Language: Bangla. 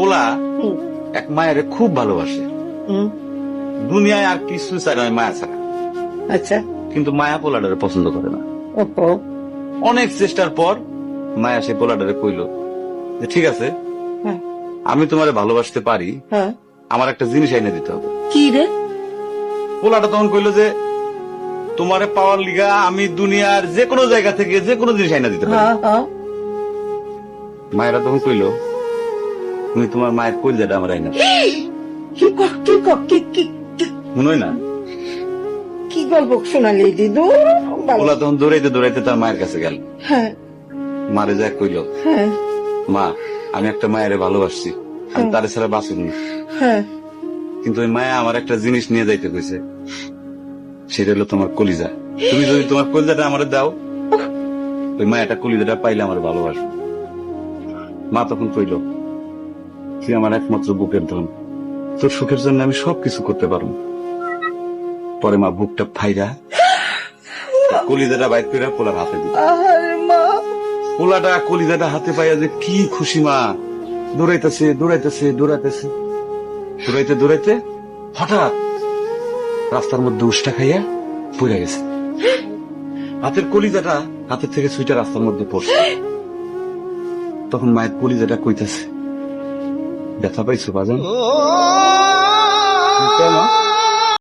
পোলা এক মায়ের খুব ভালোবাসে। দুনিয়ায় আর কিছু চাই নয় মায়া ছাড়া। আচ্ছা। কিন্তু মায়া পোলাটারে পছন্দ করে না। অনেক চেষ্টার পর মায়া সে পোলাটারে কইল যে ঠিক আছে হ্যাঁ। আমি তোমারে ভালোবাসতে পারি হ্যাঁ। আমার একটা জিনিস এনে দিতে হবে। কি রে? পোলাটা তখন কইলো যে তোমারে পাওয়ার লিগা আমি দুনিয়ার যে কোনো জায়গা থেকে যে কোনো জিনিস এনে দিতে পারি। হ্যাঁ। মায়েরা তখন কইলো তুমি তোমার মায়ের কইলজাটা আমার আইনা। কি ক- কি ক- কি কি মনে না? কি গল্প শোনালি দিদু? পোলা তখন দৌড়াইতে দৌড়াইতে তার মায়ের কাছে গেল। হ্যাঁ। মারে যা কইলো। হ্যাঁ। মা আমি একটা মায়ের ভালোবাসছি। আমি তার ছাড়া বাঁচুনি হ্যাঁ। কিন্তু ওই মায়া আমার একটা জিনিস নিয়ে যাইতে কইছে। সেটা হলো তোমার কলিজা। তুমি যদি তোমার কলিজাটা আমার দাও ওই মায়াটা কলিজাটা পাইলে আমার ভালোবাসবে। মা তখন কইল তুই আমার একমাত্র বুকের ধন। তোর সুখের জন্য আমি সবকিছু করতে পারব। পরে মা বুকটা ফাইরা কলিজাটা বাইর করে পোলার হাতে দিল। মা! পোলাটা কলিদাটা হাতে পাইয়া যে কি খুশি মা। দৌড়াইতেছে দৌড়াইতেছে দৌড়াইতেছে। দৌড়াইতে দৌড়াইতে হঠাৎ রাস্তার মধ্যে উষ্টা খাইয়া পড়ে গেছে। হাতের কলিজাটা হাতের থেকে সুইটা রাস্তার মধ্যে পড়ছে। তখন মায়ের কলিজাটা কইতাছে database-ul bază.